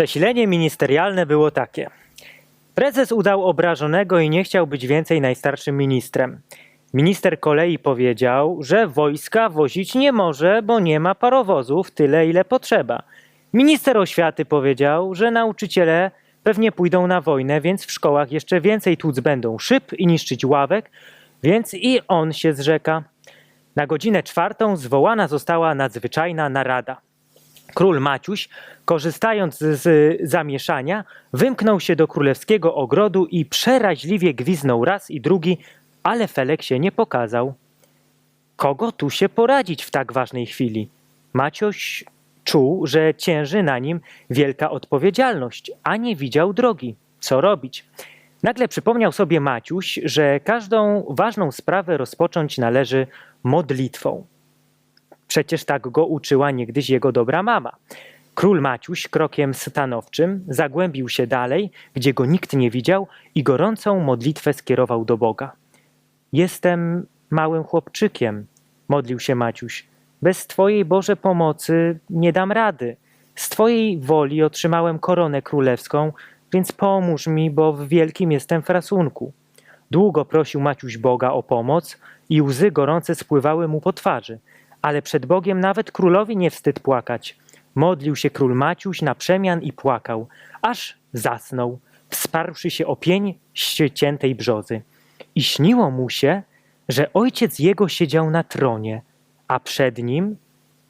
Przesilenie ministerialne było takie. Prezes udał obrażonego i nie chciał być więcej najstarszym ministrem. Minister kolei powiedział, że wojska wozić nie może, bo nie ma parowozów tyle, ile potrzeba. Minister oświaty powiedział, że nauczyciele pewnie pójdą na wojnę, więc w szkołach jeszcze więcej tłuc będą szyb i niszczyć ławek, więc i on się zrzeka. Na godzinę czwartą zwołana została nadzwyczajna narada. Król Maciuś, korzystając z, zamieszania, wymknął się do królewskiego ogrodu i przeraźliwie gwiznął raz i drugi, ale Felek się nie pokazał. Kogo tu się poradzić w tak ważnej chwili? Maciuś czuł, że cięży na nim wielka odpowiedzialność, a nie widział drogi. Co robić? Nagle przypomniał sobie Maciuś, że każdą ważną sprawę rozpocząć należy modlitwą. Przecież tak go uczyła niegdyś jego dobra mama. Król Maciuś krokiem stanowczym zagłębił się dalej, gdzie go nikt nie widział i gorącą modlitwę skierował do Boga. Jestem małym chłopczykiem, modlił się Maciuś. Bez Twojej Boże pomocy nie dam rady. Z Twojej woli otrzymałem koronę królewską, więc pomóż mi, bo w wielkim jestem frasunku. Długo prosił Maciuś Boga o pomoc i łzy gorące spływały mu po twarzy, ale przed Bogiem nawet królowi nie wstyd płakać. Modlił się król Maciuś na przemian i płakał, aż zasnął, wsparłszy się o pień ściętej brzozy. I śniło mu się, że ojciec jego siedział na tronie, a przed nim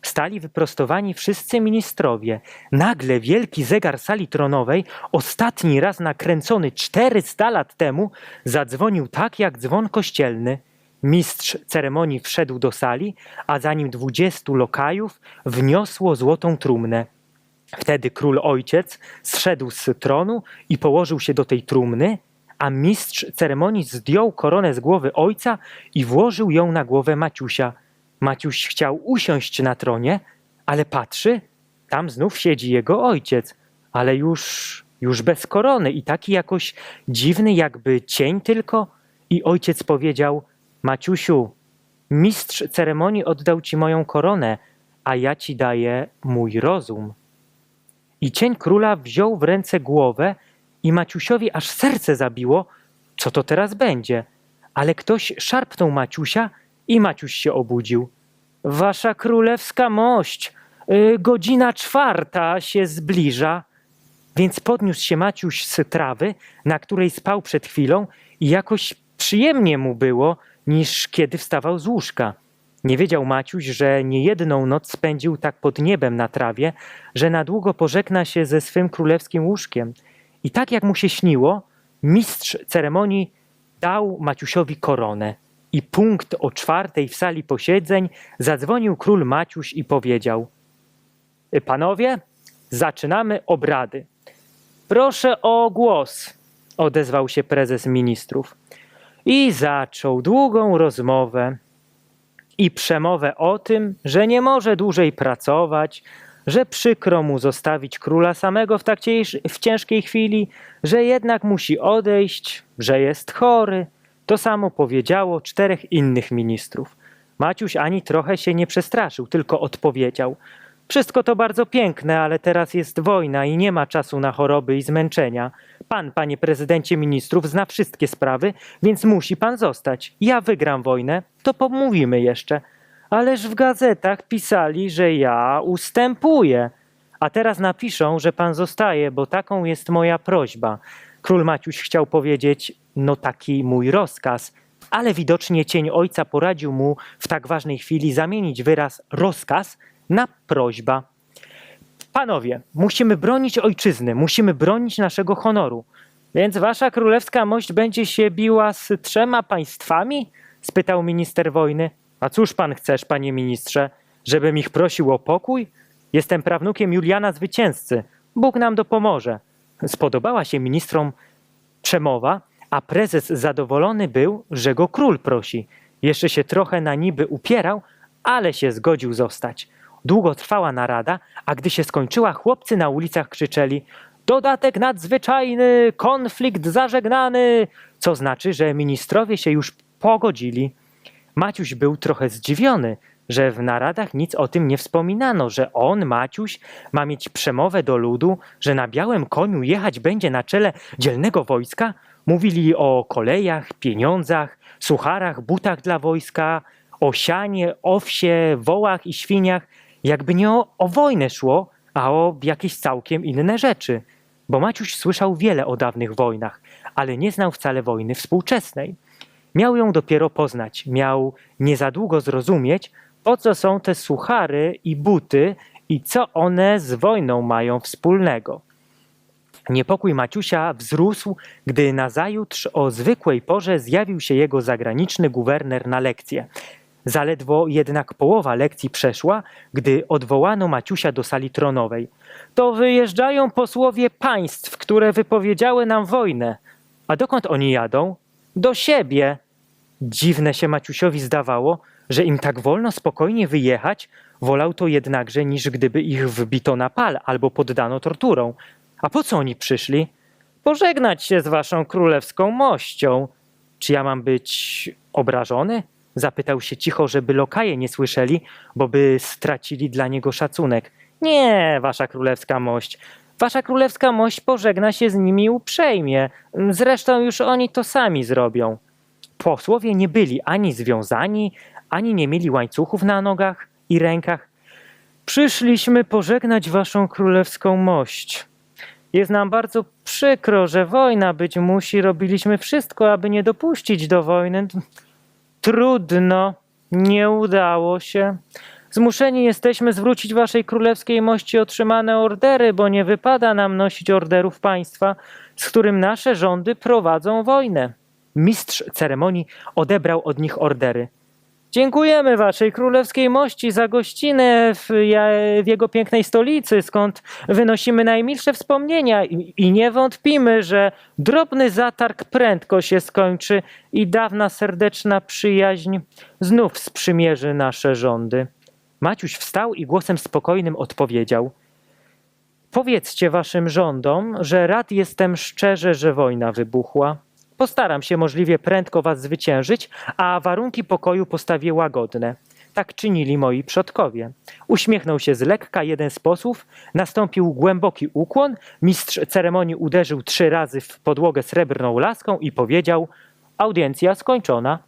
stali wyprostowani wszyscy ministrowie. Nagle wielki zegar sali tronowej, ostatni raz nakręcony 400 lat temu, zadzwonił tak jak dzwon kościelny. Mistrz ceremonii wszedł do sali, a za nim dwudziestu lokajów wniosło złotą trumnę. Wtedy król ojciec zszedł z tronu i położył się do tej trumny, a mistrz ceremonii zdjął koronę z głowy ojca i włożył ją na głowę Maciusia. Maciuś chciał usiąść na tronie, ale patrzy, tam znów siedzi jego ojciec, ale już, już bez korony i taki jakoś dziwny, jakby cień tylko. I ojciec powiedział: Maciusiu, mistrz ceremonii oddał ci moją koronę, a ja ci daję mój rozum. I cień króla wziął w ręce głowę i Maciusiowi aż serce zabiło, co to teraz będzie. Ale ktoś szarpnął Maciusia i Maciuś się obudził. Wasza królewska mość, y, godzina czwarta się zbliża. Więc podniósł się Maciuś z trawy, na której spał przed chwilą i jakoś przyjemnie mu było, niż kiedy wstawał z łóżka. Nie wiedział Maciuś, że niejedną noc spędził tak pod niebem na trawie, że na długo pożegna się ze swym królewskim łóżkiem. I tak jak mu się śniło, mistrz ceremonii dał Maciusiowi koronę. I punkt o czwartej w sali posiedzeń zadzwonił król Maciuś i powiedział: Panowie, zaczynamy obrady. Proszę o głos, odezwał się prezes ministrów. I zaczął długą rozmowę i przemowę o tym, że nie może dłużej pracować, że przykro mu zostawić króla samego w tak w ciężkiej chwili, że jednak musi odejść, że jest chory. To samo powiedziało czterech innych ministrów. Maciuś ani trochę się nie przestraszył, tylko odpowiedział: Wszystko to bardzo piękne, ale teraz jest wojna i nie ma czasu na choroby i zmęczenia. Pan, panie prezydencie ministrów, zna wszystkie sprawy, więc musi pan zostać. Ja wygram wojnę, to pomówimy jeszcze. Ależ w gazetach pisali, że ja ustępuję. A teraz napiszą, że pan zostaje, bo taką jest moja prośba. Król Maciuś chciał powiedzieć, no taki mój rozkaz, ale widocznie cień ojca poradził mu w tak ważnej chwili zamienić wyraz rozkaz na prośba. Panowie, musimy bronić ojczyzny, musimy bronić naszego honoru. Więc wasza królewska mość będzie się biła z trzema państwami? spytał minister wojny. A cóż pan chcesz, panie ministrze, żebym ich prosił o pokój? Jestem prawnukiem Juliana Zwycięzcy. Bóg nam dopomoże. Spodobała się ministrom przemowa, a prezes zadowolony był, że go król prosi. Jeszcze się trochę na niby upierał, ale się zgodził zostać. Długo trwała narada, a gdy się skończyła, chłopcy na ulicach krzyczeli: Dodatek nadzwyczajny, konflikt zażegnany! Co znaczy, że ministrowie się już pogodzili. Maciuś był trochę zdziwiony, że w naradach nic o tym nie wspominano, że on, Maciuś, ma mieć przemowę do ludu, że na białym koniu jechać będzie na czele dzielnego wojska? Mówili o kolejach, pieniądzach, sucharach, butach dla wojska, o sianie, owsie, wołach i świniach, jakby nie o, o wojnę szło, a o jakieś całkiem inne rzeczy. Bo Maciuś słyszał wiele o dawnych wojnach, ale nie znał wcale wojny współczesnej. Miał ją dopiero poznać, miał nie za długo zrozumieć, po co są te suchary i buty i co one z wojną mają wspólnego. Niepokój Maciusia wzrósł, gdy nazajutrz o zwykłej porze zjawił się jego zagraniczny guwerner na lekcję. Zaledwo jednak połowa lekcji przeszła, gdy odwołano Maciusia do sali tronowej. To wyjeżdżają posłowie państw, które wypowiedziały nam wojnę. A dokąd oni jadą? Do siebie. Dziwne się Maciusiowi zdawało, że im tak wolno spokojnie wyjechać, wolał to jednakże niż gdyby ich wbito na pal albo poddano torturom. A po co oni przyszli? Pożegnać się z waszą królewską mością. Czy ja mam być obrażony? Zapytał się cicho, żeby lokaje nie słyszeli, bo by stracili dla niego szacunek. Nie, wasza królewska mość. Wasza królewska mość pożegna się z nimi uprzejmie. Zresztą już oni to sami zrobią. Posłowie nie byli ani związani, ani nie mieli łańcuchów na nogach i rękach. Przyszliśmy pożegnać waszą królewską mość. Jest nam bardzo przykro, że wojna być musi. Robiliśmy wszystko, aby nie dopuścić do wojny. Trudno, nie udało się. Zmuszeni jesteśmy zwrócić waszej królewskiej mości otrzymane ordery, bo nie wypada nam nosić orderów państwa, z którym nasze rządy prowadzą wojnę. Mistrz ceremonii odebrał od nich ordery. Dziękujemy waszej królewskiej mości za gościnę w, w jego pięknej stolicy, skąd wynosimy najmilsze wspomnienia i, i nie wątpimy, że drobny zatarg prędko się skończy i dawna serdeczna przyjaźń znów sprzymierzy nasze rządy. Maciuś wstał i głosem spokojnym odpowiedział: Powiedzcie waszym rządom, że rad jestem szczerze, że wojna wybuchła. Postaram się możliwie prędko was zwyciężyć, a warunki pokoju postawię łagodne. Tak czynili moi przodkowie. Uśmiechnął się z lekka jeden z posłów, nastąpił głęboki ukłon, mistrz ceremonii uderzył trzy razy w podłogę srebrną laską i powiedział: Audiencja skończona.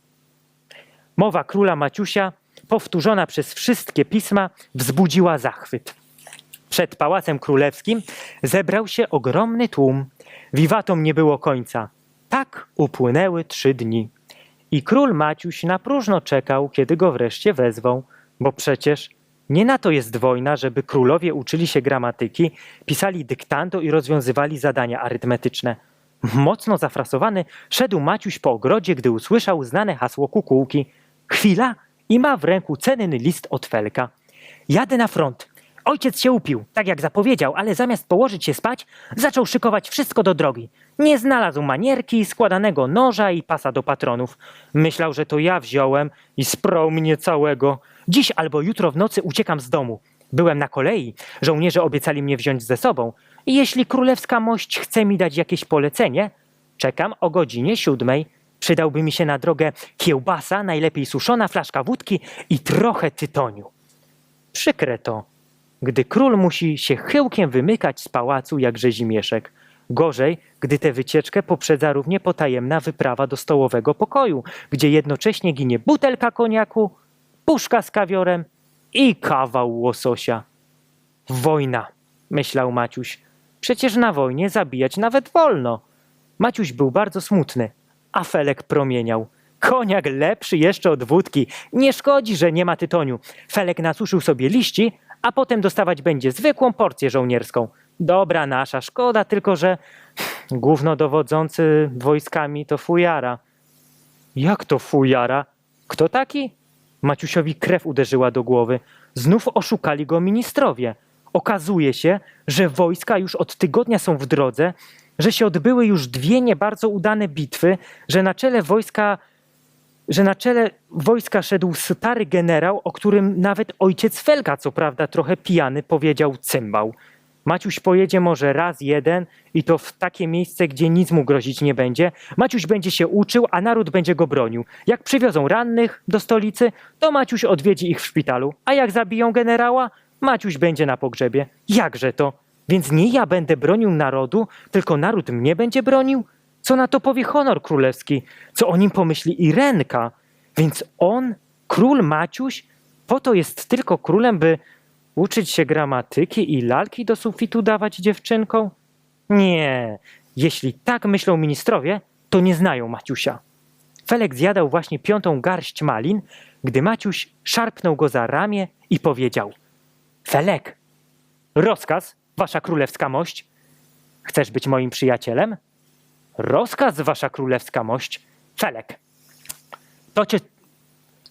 Mowa króla Maciusia, powtórzona przez wszystkie pisma, wzbudziła zachwyt. Przed pałacem królewskim zebrał się ogromny tłum. Wiwatom nie było końca. Tak upłynęły trzy dni. I król Maciuś na próżno czekał, kiedy go wreszcie wezwał, bo przecież nie na to jest wojna, żeby królowie uczyli się gramatyki, pisali dyktando i rozwiązywali zadania arytmetyczne. Mocno zafrasowany szedł Maciuś po ogrodzie, gdy usłyszał znane hasło kukułki. Chwila i ma w ręku cenny list od Felka. Jadę na front. Ojciec się upił, tak jak zapowiedział, ale zamiast położyć się spać, zaczął szykować wszystko do drogi. Nie znalazł manierki, składanego noża i pasa do patronów. Myślał, że to ja wziąłem i sprał mnie całego. Dziś albo jutro w nocy uciekam z domu. Byłem na kolei, żołnierze obiecali mnie wziąć ze sobą. Jeśli królewska mość chce mi dać jakieś polecenie, czekam o godzinie siódmej. Przydałby mi się na drogę kiełbasa, najlepiej suszona flaszka wódki i trochę tytoniu. Przykre to, gdy król musi się chyłkiem wymykać z pałacu jak rzezimieszek. Gorzej, gdy tę wycieczkę poprzedza równie potajemna wyprawa do stołowego pokoju, gdzie jednocześnie ginie butelka koniaku, puszka z kawiorem i kawał łososia. Wojna, myślał Maciuś. Przecież na wojnie zabijać nawet wolno. Maciuś był bardzo smutny, a Felek promieniał. Koniak lepszy jeszcze od wódki. Nie szkodzi, że nie ma tytoniu. Felek nasuszył sobie liści, a potem dostawać będzie zwykłą porcję żołnierską. Dobra nasza, szkoda tylko, że głównodowodzący wojskami to fujara. Jak to fujara? Kto taki? Maciusiowi krew uderzyła do głowy. Znów oszukali go ministrowie. Okazuje się, że wojska już od tygodnia są w drodze, że się odbyły już dwie nie bardzo udane bitwy, że na czele wojska że na czele wojska szedł stary generał, o którym nawet ojciec Felga, co prawda trochę pijany, powiedział cymbał. Maciuś pojedzie może raz jeden i to w takie miejsce, gdzie nic mu grozić nie będzie. Maciuś będzie się uczył, a naród będzie go bronił. Jak przywiozą rannych do stolicy, to Maciuś odwiedzi ich w szpitalu, a jak zabiją generała, Maciuś będzie na pogrzebie. Jakże to? Więc nie ja będę bronił narodu, tylko naród mnie będzie bronił? Co na to powie honor królewski? Co o nim pomyśli Irenka? Więc on, król Maciuś, po to jest tylko królem, by uczyć się gramatyki i lalki do sufitu dawać dziewczynkom? Nie, jeśli tak myślą ministrowie, to nie znają Maciusia. Felek zjadał właśnie piątą garść malin, gdy Maciuś szarpnął go za ramię i powiedział: Felek, rozkaz, wasza królewska mość. Chcesz być moim przyjacielem? Rozkaz, wasza królewska mość. Felek, to, cię,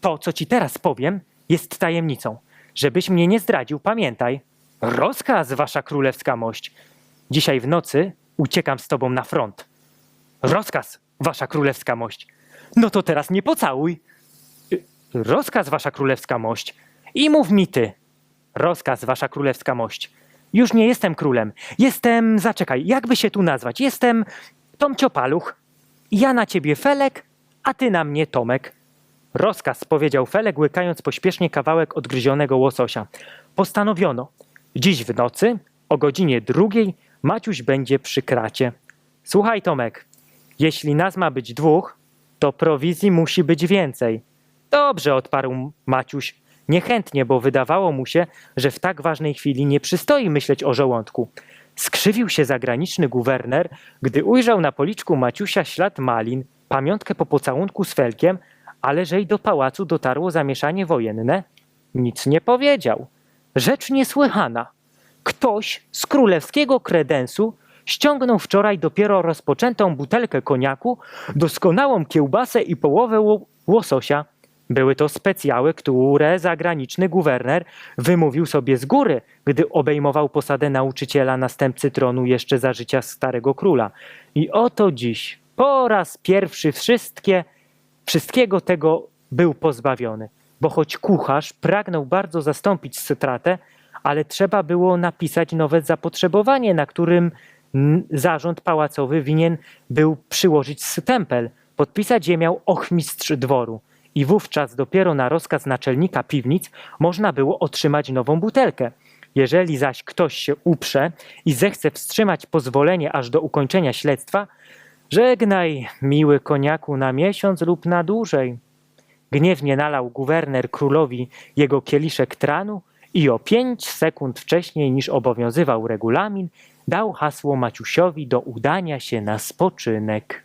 to, co ci teraz powiem, jest tajemnicą. Żebyś mnie nie zdradził, pamiętaj. Rozkaz, wasza królewska mość. Dzisiaj w nocy uciekam z tobą na front. Rozkaz, wasza królewska mość. No to teraz nie pocałuj. Rozkaz, wasza królewska mość. I mów mi ty. Rozkaz, wasza królewska mość. Już nie jestem królem. Jestem, zaczekaj, jakby się tu nazwać? Jestem Tomcio Paluch. Ja na ciebie Felek, a ty na mnie Tomek. Rozkaz, powiedział Felek, łykając pośpiesznie kawałek odgryzionego łososia. Postanowiono. Dziś w nocy, o godzinie drugiej, Maciuś będzie przy kracie. Słuchaj, Tomek, jeśli nas ma być dwóch, to prowizji musi być więcej. Dobrze, odparł Maciuś. Niechętnie, bo wydawało mu się, że w tak ważnej chwili nie przystoi myśleć o żołądku. Skrzywił się zagraniczny guwerner, gdy ujrzał na policzku Maciusia ślad malin, pamiątkę po pocałunku z Felkiem, ale że i do pałacu dotarło zamieszanie wojenne, nic nie powiedział. Rzecz niesłychana. Ktoś z królewskiego kredensu ściągnął wczoraj dopiero rozpoczętą butelkę koniaku, doskonałą kiełbasę i połowę ło- łososia. Były to specjały, które zagraniczny guwerner wymówił sobie z góry, gdy obejmował posadę nauczyciela następcy tronu jeszcze za życia starego króla. I oto dziś, po raz pierwszy wszystkie, wszystkiego tego był pozbawiony, bo choć kucharz pragnął bardzo zastąpić stratę, ale trzeba było napisać nowe zapotrzebowanie, na którym zarząd pałacowy winien był przyłożyć stempel. Podpisać je miał ochmistrz dworu. I wówczas dopiero na rozkaz naczelnika piwnic można było otrzymać nową butelkę. Jeżeli zaś ktoś się uprze i zechce wstrzymać pozwolenie aż do ukończenia śledztwa, żegnaj, miły koniaku, na miesiąc lub na dłużej. Gniewnie nalał guwerner królowi jego kieliszek tranu i o pięć sekund wcześniej niż obowiązywał regulamin, dał hasło Maciusiowi do udania się na spoczynek.